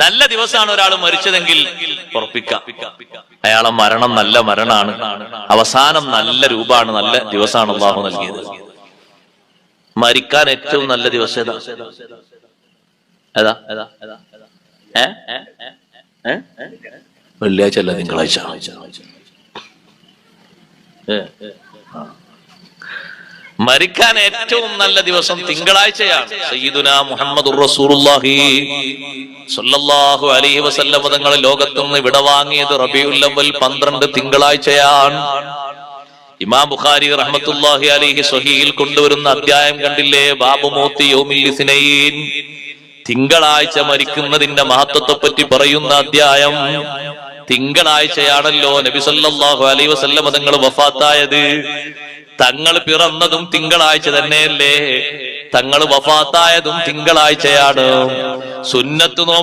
നല്ല ദിവസമാണ് ഒരാൾ മരിച്ചതെങ്കിൽ ഉറപ്പിക്കാം. അയാളെ മരണം നല്ല മരണമാണ് അവസാനം നല്ല രൂപമാണ് നല്ല ദിവസമാണ് അള്ളാഹു നൽകിയത്. മരിക്കാൻ ഏറ്റവും നല്ല ദിവസം? വെള്ളിയാഴ്ച അല്ല തിങ്കളാഴ്ച. മരിക്കാൻ ഏറ്റവും നല്ല ദിവസം തിങ്കളാഴ്ചയാണ്. സയ്യിദുന മുഹമ്മദ് സ്വല്ലല്ലാഹു അലൈഹി വസല്ലം തങ്ങൾ ലോകത്തുനിന്ന് വിടവാങ്ങിയത് റബീഉൽ അവ്വൽ പന്ത്രണ്ട് തിങ്കളാഴ്ചയാണ്. ഇമാം ബുഖാരി റഹ്മത്തുള്ളാഹി അലൈഹി സ്വഹീൽ കൊണ്ടുവരുന്ന അധ്യായം കണ്ടില്ലേ? ബാബു മോത്തി ഇസ്നൈൻ. തിങ്കളാഴ്ച മരിക്കുന്നതിന്റെ മഹത്വത്തെ പറ്റി പറയുന്ന അധ്യായം. തിങ്കളാഴ്ചയാണല്ലോ നബി സല്ലല്ലാഹു അലൈഹി വസല്ലം തങ്ങൾ വഫാത്തായത്. തങ്ങൾ പിറന്നതും തിങ്കളാഴ്ച തന്നെയല്ലേ? തങ്ങൾ വഫാത്തായതും തിങ്കളാഴ്ചയാണ്. സുന്നത്ത് നോമ്പ്